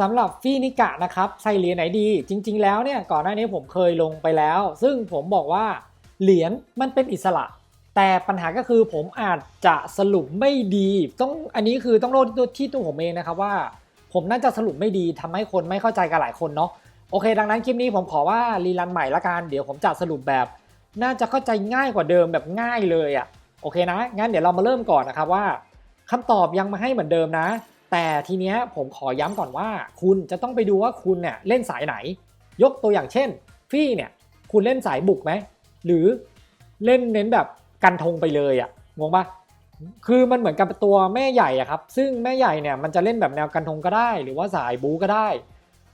สำหรับฟี่นิกะนะครับใส่เหรียญไหนดี จริง ๆ แล้วเนี่ยก่อนหน้านี้ผมเคยลงไปแล้ว ซึ่งผมบอกว่าเหรียญมันเป็นอิสระ แต่ปัญหาก็คือผมอาจจะสรุปไม่ดีต้องอันนี้คือต้องโทษที่ตัวผมเองนะครับว่า ผมน่าจะสรุปไม่ดีทำให้คนไม่เข้าใจกันหลายคนเนาะโอเค ดังนั้นคลิปนี้ผมขอว่ารีรันใหม่ละกันเดี๋ยวผมจะสรุปแบบ น่าจะเข้าใจง่ายกว่าเดิมแบบง่ายเลยอะ่ะโอเคนะงั้นเดี๋ยวเรามาเริ่มก่อนนะครับว่าคำตอบยังมาให้เหมือนเดิมนะ แต่ทีเนี้ยผมขอย้ำก่อนว่า คุณจะต้องไปดูว่าคุณเนี่ยเล่นสายไหน ยกตัวอย่างเช่นฟี่เนี่ยคุณเล่นสายบุกไหมหรือเล่นเน้นแบบกันทงไปเลยอะ่ะงงปะคือมันเหมือนกับตัวแม่ใหญ่อะครับ ซึ่งแม่ใหญ่เนี่ยมันจะเล่นแบบแนวกันทงก็ได้ หรือว่าสายบูก็ได้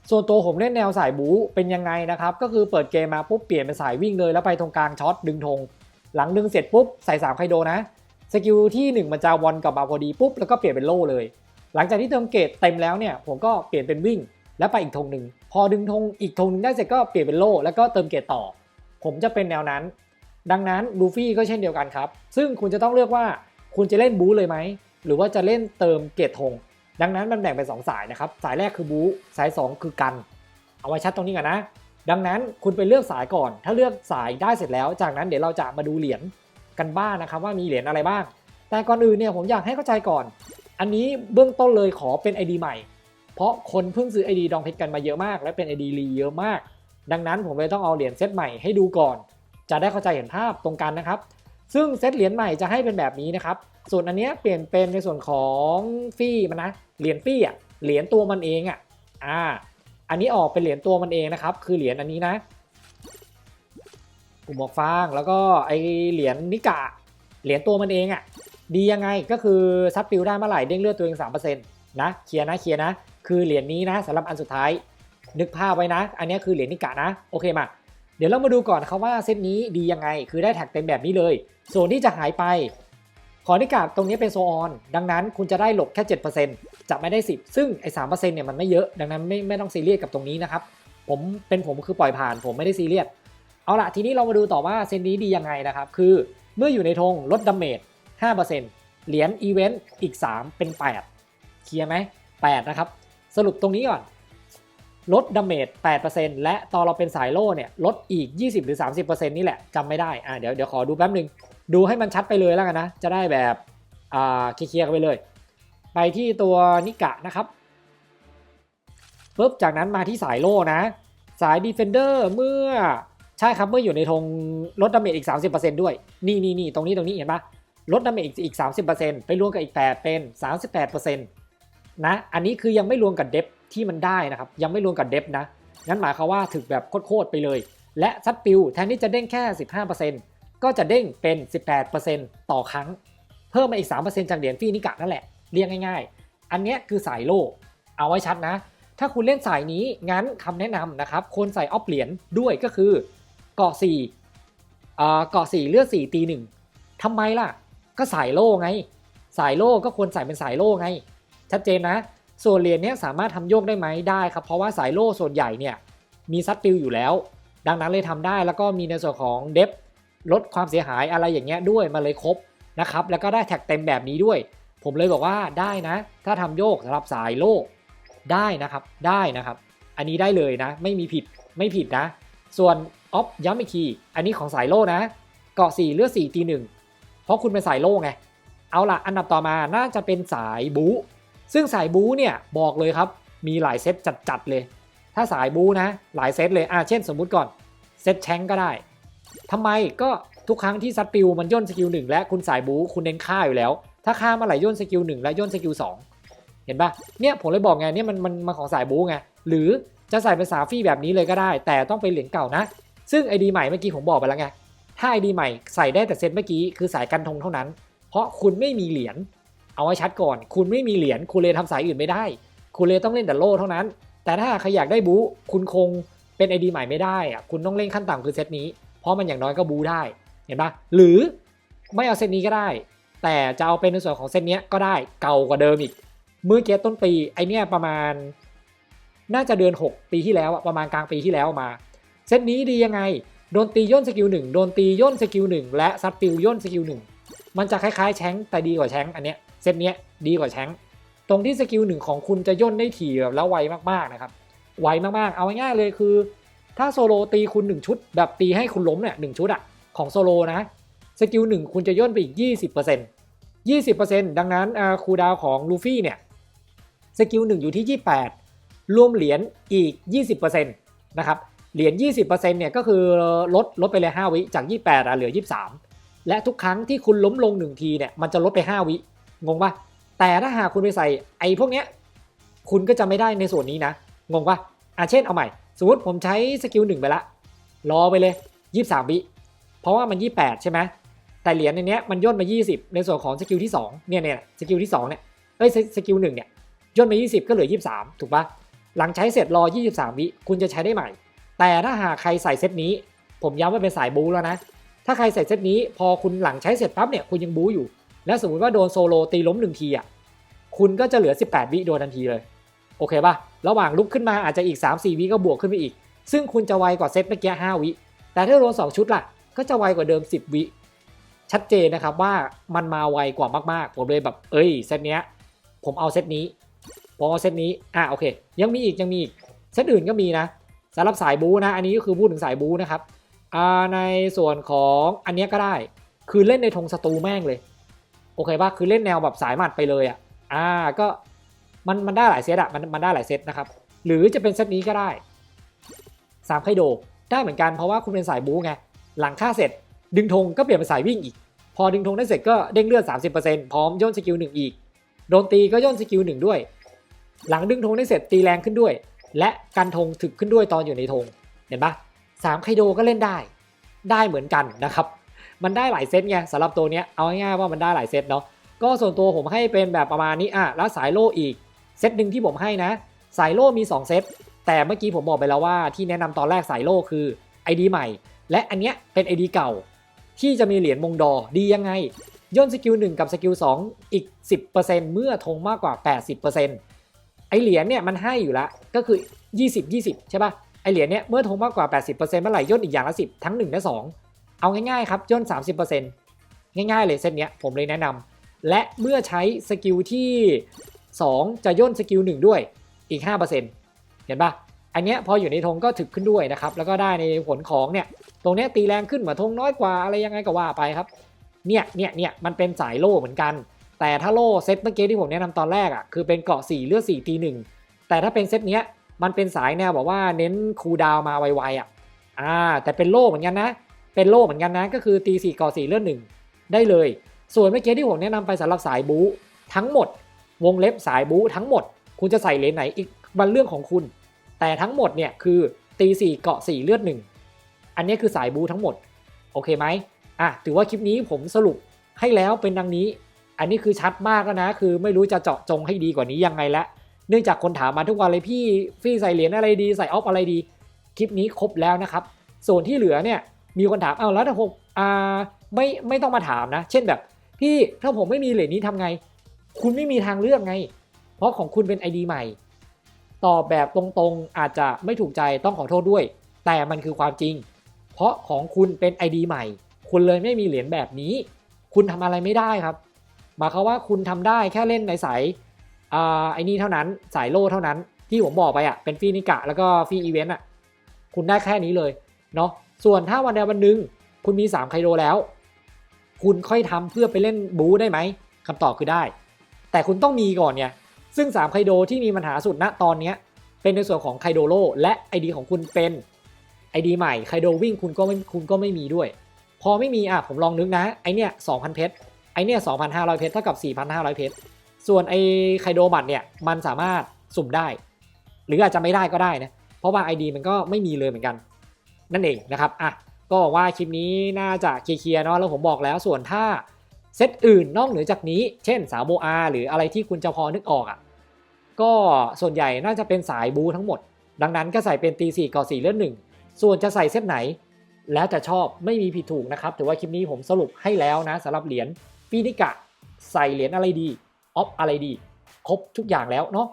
ส่วนตัวผมเล่นแนวสายบูเป็นยังไงนะครับ ก็คือเปิดเกมมาปุ๊บเปลี่ยนเป็นสายวิ่งเลยแล้วไปตรงกลางช็อตดึงธงหลังดึงเสร็จปุ๊บใส่3ไคโดนะสกิลที่ 1 มันจะวอนกลับมาพอดีปุ๊บแล้วก็เปลี่ยนเป็นโล่เลย หลังจากที่เติมเกตเต็มแล้วเนี่ยผมก็เปลี่ยนเป็นวิ่ง แล้วไปอีกธงหนึ่งพอดึงธงอีกธงหนึงได้เสร็จก็เปลี่ยนเป็นโล่แล้วก็เติมเกตต่อ ผมจะเป็นแนวนั้น ดังนั้นลูฟี่ก็เช่นเดียวกันครับ ซึ่งคุณจะต้องเลือกว่าคุณจะเล่นบู๊เลยไหมหรือว่าจะเล่นเติมเกตธงดังนั้นมันแบ่งเป็นสองสายนะครับสายแรกคือบู๊สายสองคือกัน เอาไว้ชัดตรงนี้ก่อนนะ ดังนั้นคุณไปเลือกสายก่อน ถ้าเลือกสายได้เสร็จแล้ว จากนั้นเดี๋ยวเราจะมาดูเหรียญกันบ้างนะครับว่ามีเหรียญอะไรบ้าง แต่ก่อนอื่นเนี่ยผมอยากให้เข้าใจก่อน อันนี้เบื้องต้นเลยขอเป็น ID ใหม่ เพราะคนเพิ่งซื้อ ID ดองเพชรกันมาเยอะมาก และเป็น ID รีเยอะมาก ดังนั้นผมเลยต้องเอาเหรียญเซตใหม่ให้ดูก่อน จะได้เข้าใจเห็นภาพตรงกันนะครับ ซึ่งเซตเหรียญใหม่จะให้เป็นแบบนี้นะครับ ส่วนอันนี้เปลี่ยนเป็นในส่วนของฟี่มันนะ เหรียญฟี่อะ เหรียญตัวมันเองอะ อ่า อันนี้ออกเป็นเหรียญตัวมันเองนะครับ คือเหรียญอันนี้นะกลุ่มหมวกฟางแล้วก็ไอเหรียญนิกะ เหรียญตัวมันเองอะ ดียังไงก็คือซับปิวได้เมื่อไหร่เด้งเลือดตัวเองสามเปอร์เซ็นต์นะเคลียร์นะเคลียร์นะ คือเหรียญนี้นะสำหรับอันสุดท้าย นึกภาพไว้นะ อันนี้คือเหรียญนิกะนะ โอเคมาเดี๋ยวเรามาดูก่อนครับว่าเซตนี้ดียังไง คือได้แท็กเต็มแบบนี้เลย ส่วนที่จะหายไปขอนิกะตรงนี้เป็นโซออน ดังนั้นคุณจะได้หลบแค่ 7%จะไม่ได้ 10 ซึ่งไอ้สามเนี่ยมันไม่เยอะ ดังนั้นไม่ไม่ต้องซีเรียสกับตรงนี้นะครับ ผมเป็นผมคือปล่อยผ่าน ผมไม่ได้ซีเรียส เอาละทีนี้เรามาดูต่อว่าเซนนี้ดียังไงนะครับ คือเมื่ออยู่ในธงลดดาเมจ 5%เหรียญอีเวนต์อีก 3 เป็น 8 เคลียร์ไหม8นะครับ สรุปตรงนี้ก่อน ลดดาเมจ8%และตอนเราเป็นสายโล่เนี่ย ลดอีก 20 หรือ 30%นี่แหละจำไม่ได้ อ่าเดี๋ยวเดี๋ยวขอดูแป๊บหนึ่งดูให้มันชัดไปเลยแล้วกันนะ จะได้แบบอ่าเคลียร์กันไปเลย ไปที่ตัวนิกะนะครับปุ๊บจากนั้นมาที่สายโล่นะ สายดีเฟนเดอร์เมื่อใช่ครับเมื่ออยู่ในธงลดดาเมจอีก 30%ด้วย นี่นี่นี่ตรงนี้ตรงนี้เห็นปะ ลดดาเมจอีก 30%ไปรวมกับอีก 8 เป็น 38%นะอันนี้คือยังไม่รวมกับเดฟที่มันได้นะครับ ยังไม่รวมกับเดฟนะงั้นหมายความว่าถึกแบบโคตรๆไปเลย และซัดปิวแทนที่จะเด้งแค่ 15%ก็จะเด้งเป็น 18%ต่อครั้ง เพิ่มมาอีก 3%จากเหรียญฟรีนิกะนั่นแหละเรียกง่าย ๆ อันนี้คือสายโล่เอาไว้ชัดนะ ถ้าคุณเล่นสายนี้งั้นคำแนะนำนะครับควรใส่ออฟเหรียญด้วยก็คือเกาะ4เอ่อเกาะ4เลือด4ตีหนึ่งทำไมล่ะ ก็สายโล่ไง สายโล่ก็ควรใส่เป็นสายโล่ไง ชัดเจนนะ ส่วนเหรียญเนี้ยสามารถทำโยกได้ไหมได้ครับเพราะว่าสายโล่ส่วนใหญ่เนี่ยมีซัดติวอยู่แล้ว ดังนั้นเลยทำได้แล้วก็มีในส่วนของเดฟลดความเสียหายอะไรอย่างเงี้ยด้วยมาเลยครบนะครับแล้วก็ได้แท็กเต็มแบบนี้ด้วย ผมเลยบอกว่าได้นะ ถ้าทำโยกสำหรับสายโล่ได้นะครับได้นะครับ อันนี้ได้เลยนะ ไม่มีผิดไม่ผิดนะ ส่วนออฟย้ำอีกทีอันนี้ของสายโล่นะ เกาะ4เลือด4ตีหนึ่ง เพราะคุณเป็นสายโล่ไง เอาละอันดับต่อมาน่าจะเป็นสายบู๊ซึ่งสายบู๊เนี่ยบอกเลยครับ มีหลายเซตจัดๆเลย ถ้าสายบู๊นะ หลายเซตเลยอะเช่นสมมุติก่อน เซตแชงก็ได้ทำไมก็ทุกครั้งที่ซัดปิวมันย่นสกิลหนึ่งและคุณสายบู๊คุณเน้นฆ่าอยู่แล้ว ถ้าฆ่ามื่อไหร่ย่นสกิลหนึ่งและย่นสกิลสองเห็นปะเนี่ยผมเลยบอกไงเนี่ยมันมันมาของสายบู๊ไงหรือจะใส่เป็นสาฟี่แบบนี้เลยก็ได้ แต่ต้องเป็นเหรียญเก่านะ ซึ่งไอดีใหม่เมื่อกี้ผมบอกไปแล้วไง ถ้าไอดีใหม่ใส่ได้แต่เซตเมื่อกี้คือสายกันทงเท่านั้น เพราะคุณไม่มีเหรียญเอาไว้ชัดก่อน คุณไม่มีเหรียญคุณเลยทำสายอื่นไม่ได้ คุณเลยต้องเล่นแต่โล่เท่านั้น แต่ถ้าใครอยากได้บูคุณคงเป็นไอดีใหม่ไม่ได้อะคุณต้องเล่นขั้นต่ำคือเซตนี้ เพราะมันอย่างน้อยก็บูได้เห็นปะหรือไม่เอาเซตนี้ก็ได้ แต่จะเอาเป็นในส่วนของเซตนี้ก็ได้เก่ากว่าเดิมอีกเมื่อเกี้ต้นปีไอเนี้ยประมาณ น่าจะเดือน 6 ปีที่แล้วประมาณกลางปีที่แล้วมา เซตนี้ดียังไง โดนตีย่นสกิลหนึ่งโดนตีย่นสกิลหนึ่งและซัดปิวย่นสกิลหนึ่งมันจะคล้ายๆแชงแต่ดีกว่าแชงอันเนี้ยเซตเนี้ยดีกว่าแชงตรงที่สกิลหนึ่งของคุณจะย่นได้ถี่แบบแล้วไวมากๆนะครับไวมากๆ เอาง่ายๆเลยคือ ถ้าโซโลตีคุณ 1 ชุด แบบตีให้คุณล้มเนี่ยหชุดอะของโซโลนะสกิลหนึ่งคุณจะย่นไปอีก 20% 20%ดังนั้นอ่าคูดาวของลูฟี่เนี่ยสกิลหนึ่งอยู่ที่ 28 รวมเหรียญอีก 20%นะครับ เหรียญ 20%เนี่ยก็คือลดลดไปเลย 5 วิ จาก 28อะเหลือ 23 และทุกครั้งที่คุณล้มลง 1 ทีเนี่ยมันจะลดไป 5 วิ งงปะแต่ถ้าหากคุณไปใส่ไอ้พวกเนี้ยคุณก็จะไม่ได้ในส่วนนี้นะ งงปะอะเช่นเอาใหม่ สมมติผมใช้สกิลหนึ่งไปละ รอไปเลย 23 วิ เพราะว่ามัน 28 ใช่ไหมแต่เหรียญในเนี้ยมันย่นมา 20 ในส่วนของสกิลที่2เนี่ยเนี่ยสกิลที่2เนี่ยเอ้ยสกิลหนึ่งเนี่ยย่นมา 20 ก็เหลือ 23 ถูกปะหลังใช้เสร็จรอ 23 วิ คุณจะใช้ได้ใหม่ แต่ถ้าหากใครใส่เซตนี้ ผมย้ำว่าเป็นสายบูแล้วนะ ถ้าใครใส่เซตนี้พอคุณหลังใช้เสร็จปั๊บเนี่ยคุณยังบูอยู่ แล้วสมมติว่าโดนโซโลตีล้มหนึ่งทีอะคุณก็จะเหลือ 18 วิโดนทันทีเลย โอเคป่ะ ระหว่างลุกขึ้นมาอาจจะอีก 3-4 วิก็บวกขึ้นไปอีก ซึ่งคุณจะไวกว่าเซตเมื่อกี้5วิ แต่ถ้าโดน 2 ชุดล่ะ ก็จะไวกว่าเดิม 10 วิ ชัดเจนนะครับว่ามันมาไวกว่ามากๆ ผมเลยแบบ เอ้ยเซตเนี้ย ผมเอาเซตนี้ ผมเอาเซตนี้ อะโอเค ยังมีอีกยังมีอีก เซตอื่นก็มีนะ สำหรับสายบูนะ อันนี้ก็คือพูดถึงสายบูนะครับในส่วนของอันนี้ก็ได้ คือเล่นในธงศัตรูแม่งเลย โอเคป่ะคือเล่นแนวแบบสายหมัดไปเลยอะ อ่า ก็มันมันได้หลายเซตอะ มันมันได้หลายเซตนะครับ หรือจะเป็นเซตนี้ก็ได้สามไคโดได้เหมือนกันเพราะว่าคุณเป็นสายบูไง หลังฆ่าเสร็จ ดึงธงก็เปลี่ยนเป็นสายวิ่งอีก พอดึงธงได้เสร็จก็เด้งเลือด 30%พร้อมย่นสกิลหนึ่งอีก โดนตีก็ย่นสกิลหนึ่งด้วย หลังดึงธงได้เสร็จตีแรงขึ้นด้วย และกันธงถึกขึ้นด้วยตอนอยู่ในธงเห็นปะสามไคโดก็เล่นได้ ได้เหมือนกันนะครับ มันได้หลายเซตไงสำหรับตัวเนี้ยเอาง่ายๆว่ามันได้หลายเซตเนาะก็ส่วนตัวผมให้เป็นแบบประมาณนี้อะแล้วสายโล่อีกเซตหนึ่งที่ผมให้นะ สายโล่มี 2 เซตแต่เมื่อกี้ผมบอกไปแล้วว่าที่แนะนำตอนแรกสายโล่คือ ID ใหม่ และอันเนี้ยเป็น ID เก่า ที่จะมีเหรียญมงดอดียังไงย่นสกิล1กับสกิล2อีก 10%เมื่อธงมากกว่า 80% ไอเหรียญเนี่ยมันให้อยู่แล้วก็คือ 20 20 ใช่ปะไอเหรียญเนี่ยเมื่อธงมากกว่า 80%เมื่อไหร่ย่นอีกอย่างละ 10 ทั้ง 1 และ 2 เอาง่ายๆครับย่น 30%ง่ายๆเลยเซตเนี้ยผมเลยแนะนำและเมื่อใช้สกิลที่ 2 จะย่นสกิล1ด้วยอีก 5%เห็นปะอันเนี้ยพออยู่ในธงก็ถึกขึ้นด้วยนะครับแล้วก็ได้ในผลของเนี่ยตรงเนี้ยตีแรงขึ้นเหมือนธงน้อยกว่าอะไรยังไงก็ว่าไปครับเนี่ยเนี่ยเนี่ยมันเป็นสายโล่เหมือนกัน แต่ถ้าโล่เซตเมื่อกี้ที่ผมแนะนำตอนแรกอะคือเป็นเกาะ4เลือด4ตีหนึ่งแต่ถ้าเป็นเซตเนี้ยมันเป็นสายแนวบอกว่าเน้นคูดาวมาไวๆอะอ่าแต่เป็นโล่เหมือนกันนะ เป็นโล่เหมือนกันนะ ก็คือตี4เกาะ4เลือดหนึ่งได้เลย ส่วนเมื่อกี้ที่ผมแนะนำไปสำหรับสายบู๊ทั้งหมด วงเล็บสายบู๊ทั้งหมด คุณจะใส่เลนไหนอีกมันเรื่องของคุณ แต่ทั้งหมดเนี่ยคือตี4เกาะ4เลือดหนึ่งอันนี้คือสายบู๊ทั้งหมดโอเคไหมอะถือว่าคลิปนี้ผมสรุปให้แล้วเป็นดังนี้ อันนี้คือชัดมากแล้วนะ คือไม่รู้จะเจาะจงให้ดีกว่านี้ยังไงละเนื่องจากคนถามมาทุกวันเลยพี่พี่ใส่เหรียญอะไรดีใส่ออฟอะไรดี คลิปนี้ครบแล้วนะครับ ส่วนที่เหลือเนี่ยมีคนถามเอาแล้วถ้าผมอ่าไม่ไม่ต้องมาถามนะ เช่นแบบ พี่ถ้าผมไม่มีเหรียญนี้ทำไง คุณไม่มีทางเลือกไง เพราะของคุณเป็น ID ใหม่ ตอบแบบตรงๆอาจจะไม่ถูกใจต้องขอโทษด้วย แต่มันคือความจริง เพราะของคุณเป็น ID ใหม่ คุณเลยไม่มีเหรียญแบบนี้ คุณทำอะไรไม่ได้ครับ หมายความว่าคุณทำได้แค่เล่นในสายอ่าไอ้นี่เท่านั้นสายโล่เท่านั้นที่ผมบอกไปอะเป็นฟีนิกะแล้วก็ฟีอีเวนต์อะคุณได้แค่นี้เลยเนาะส่วนถ้าวันใดวันหนึ่งคุณมี3ไคโดแล้ว คุณค่อยทำเพื่อไปเล่นบูได้ไหมคำตอบคือได้ แต่คุณต้องมีก่อนเนี่ยซึ่ง3ไคโดที่มีปัญหาสุดณตอนเนี้ยเป็นในส่วนของไคโดโลและ ID ของคุณเป็น ID ใหม่ไคโดวิ่งคุณก็ไม่คุณก็ไม่มีด้วย พอไม่มีอะผมลองนึกนะไอเนี้ย2,000เพชร ไอเนี้ย2,500 เพชรเท่ากับ 4,500 เพชร ส่วนไอไคโดบัตเนี่ยมันสามารถสุ่มได้ หรืออาจจะไม่ได้ก็ได้นะ เพราะว่า ID มันก็ไม่มีเลยเหมือนกัน นั่นเองนะครับ อะ ก็หวังว่าคลิปนี้น่าจะเคลียร์เนาะ แล้วผมบอกแล้ว ส่วนถ้าเซตอื่นนอกเหนือจากนี้ เช่นสาวโบอาหรืออะไรที่คุณจะพอนึกออกอะ ก็ส่วนใหญ่น่าจะเป็นสายบูทั้งหมด ดังนั้นก็ใส่เป็นตีสี่ก่อสี่เลือดหนึ่ง ส่วนจะใส่เซตไหน แล้วแต่ชอบไม่มีผิดถูกนะครับ ถือว่าคลิปนี้ผมสรุปให้แล้วนะสำหรับเหรียญ ฟีนิกะใส่เหรียญอะไรดีออฟอะไรดี ครบทุกอย่างแล้วเนาะ